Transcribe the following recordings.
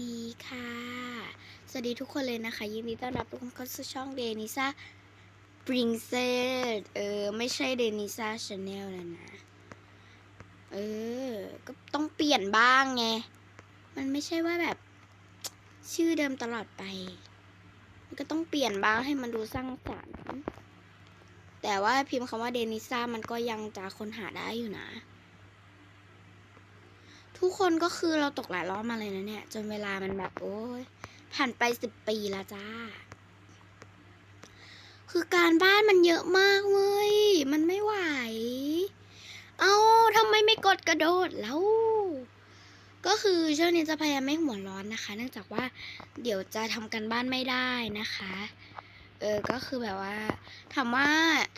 ดีค่ะ สวัสดีทุกคนเลยนะคะ ยินดีต้อนรับทุกคนเข้าสู่ช่องเดนิซ่าปริงเซสเออ ไม่ใช่เดนิซ่าชาแนลแล้วนะ เออ ก็ต้องเปลี่ยนบ้างไง มันไม่ใช่ว่าแบบ ชื่อเดิมตลอดไป มันก็ต้องเปลี่ยนบ้างให้มันดูสร้างสรรค์แต่ว่าพิมพ์คำว่าเดนิซ่ามันก็ยังจะค้นหาได้อยู่นะ ทุกคนก็คือเราตกหลายรอบมาเลยนะเนี่ย จนเวลามันแบบโอ้ยผ่านไปสิบปีแล้วจ้า คือการบ้านมันเยอะมากเว้ย มันไม่ไหว เอาทำไมไม่กดกระโดดแล้ว ก็คือช่วงนี้จะพยายามไม่หัวร้อนนะคะ เนื่องจากว่าเดี๋ยวจะทำกันบ้านไม่ได้นะคะ เออ ก็คือแบบว่าถามว่า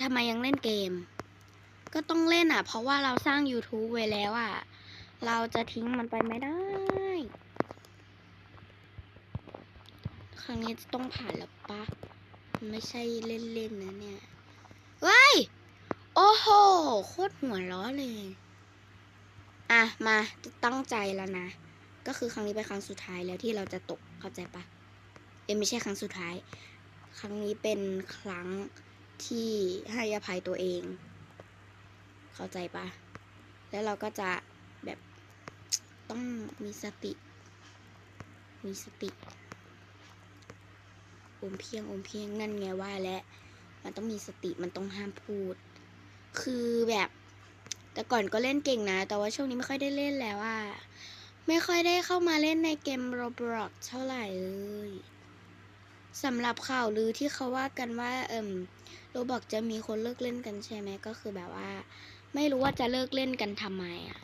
ทำไมยังเล่นเกม ก็ต้องเล่นอะ เพราะว่าเราสร้าง YouTube ไว้แล้วอะ เราจะทิ้งมันไปไม่ได้ ครั้งนี้จะต้องผ่านแล้วปะไม่ใช่เล่นๆนะเนี่ยเว้ยโอ้โห โคตรหัวล้อเลย อะ มาจะตั้งใจแล้วนะ ก็คือครั้งนี้เป็นครั้งสุดท้ายแล้วที่เราจะตกเข้าใจปะเอ้ยไม่ใช่ครั้งสุดท้าย ครั้งนี้เป็นครั้งที่ให้อภัยตัวเอง เข้าใจปะแล้วเราก็จะ ต้องมีสติ มีสติอมเพียงอมเพียงนั่นไงว่าและมันต้องมีสติมันต้องห้ามพูด คือแบบ แต่ก่อนก็เล่นเก่งนะ แต่ว่าช่วงนี้ไม่ค่อยได้เล่นแล้วอะไม่ค่อยได้เข้ามาเล่นในเกม Roblox เท่าไหร่เลยสำหรับข่าวลือที่เขาว่ากันว่า เอิ่มโรบอกจะมีคนเลิกเล่นกันใช่ไหมก็คือแบบว่า ไม่รู้ว่าจะเลิกเล่นกันทำไมอะ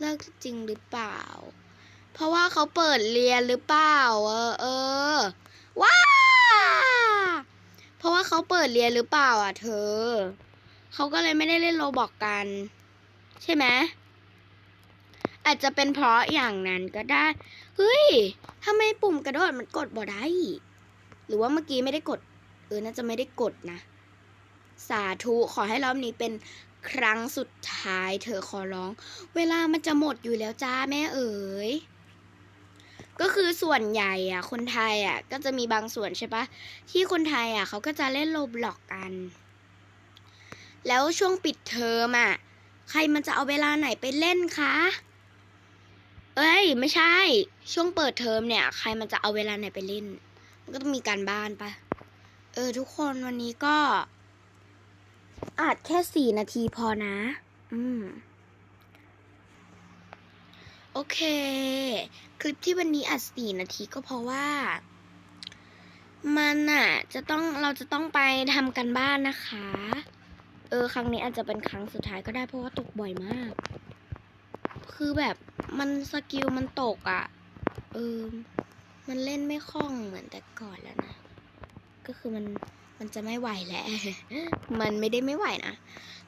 เลิกจริงหรือเปล่า เพราะว่าเขาเปิดเรียนหรือเปล่า เออเออว้าเพราะว่าเขาเปิดเรียนหรือเปล่า อะ เธอ เขาก็เลยไม่ได้เล่นโรบอกกัน ใช่ไหมอาจจะเป็นเพราะอย่างนั้นก็ได้ เฮ้ยทำไมปุ่มกระโดดมันกดบ่ได้ หรือว่าเมื่อกี้ไม่ได้กด เออ น่าจะไม่ได้กดนะ สาธุ ขอให้รอบนี้เป็น ครั้งสุดท้ายเธอขอร้อง เวลามันจะหมดอยู่แล้วจ้าแม่เอ๋ยก็คือส่วนใหญ่อะ คนไทยอะ ก็จะมีบางส่วนใช่ปะที่คนไทยอะเขาก็จะเล่นโลบล็อกกัน แล้วช่วงปิดเทอมอะ ใครมันจะเอาเวลาไหนไปเล่นคะ เอ้ย ไม่ใช่ ช่วงเปิดเทอมเนี่ย ใครมันจะเอาเวลาไหนไปเล่น มันก็ต้องมีการบ้านปะเออ ทุกคนวันนี้ก็ อาจแค่สี่นาทีพอนะ อืม โอเค คลิปที่วันนี้อัดสี่นาทีก็เพราะว่า มันอะจะต้องเราจะต้องไปทำกันบ้านนะคะ เออ ครั้งนี้อาจจะเป็นครั้งสุดท้ายก็ได้เพราะว่าตกบ่อยมาก คือแบบมันสกิลมันตกอะ เออ มันเล่นไม่คล่องเหมือนแต่ก่อนแล้วนะ ก็คือมัน มันจะไม่ไหวแล้ว มันไม่ได้ไม่ไหวนะ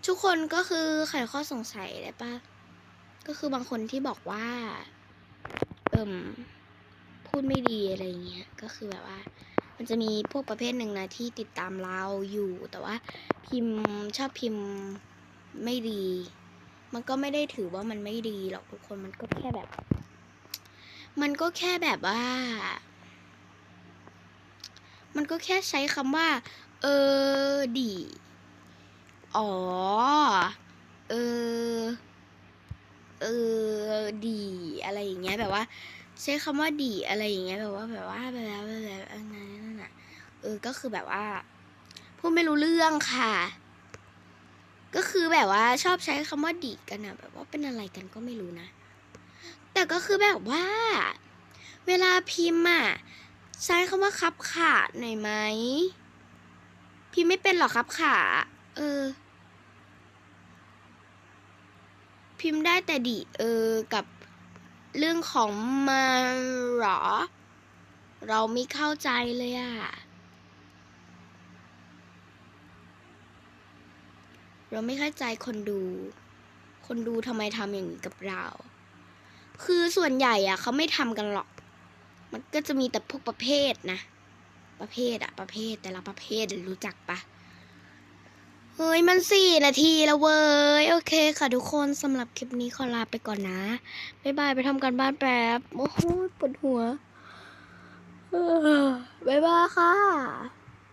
ทุกคนก็คือไขข้อสงสัยได้ปะก็คือบางคนที่บอกว่า เอิ่ม พูดไม่ดีอะไรเงี้ย ก็คือแบบว่า มันจะมีพวกประเภทหนึ่งนะที่ติดตามเราอยู่ แต่ว่า พิมพ์ชอบพิมพ์ไม่ดี มันก็ไม่ได้ถือว่ามันไม่ดีหรอกทุกคน มันก็แค่แบบ มันก็แค่แบบว่า มันก็แค่ใช้คำว่า เออดีอ๋อ เออ เออ ดี อะไรอย่างเงี้ย แบบว่า ใช้คำว่าดีอะไรอย่างเงี้ย แบบว่า แบบว่า แบบแบบแบบอะไรนั่นน่ะ เออ ก็คือแบบว่า พูดไม่รู้เรื่องค่ะ ก็คือแบบว่าชอบใช้คำว่าดีกันอะแบบว่าเป็นอะไรกันก็ไม่รู้นะ แต่ก็คือแบบว่า เวลาพิมพ์อะ ใช้คำว่าคับขาหน่อยไหมพิมพ์ไม่เป็นหรอครับขา เออ พิมพ์ได้แต่ดีเออ กับเรื่องของมาหรอ เราไม่เข้าใจเลยอะเราไม่เข้าใจคนดู คนดูทำไมทำอย่างนี้กับเรา คือส่วนใหญ่อะเขาไม่ทำกันหรอก มันก็จะมีแต่พวกประเภทนะ ประเภทอะประเภทแต่ละประเภทรู้จักปะเฮ้ยมันสี่นาทีแล้วเว้ย โอเคค่ะทุกคนสำหรับคลิปนี้ขอลาไปก่อนนะ บ๊ายบายไปทำการบ้านแป๊บ โอ้โหปวดหัว บ๊ายบายค่ะ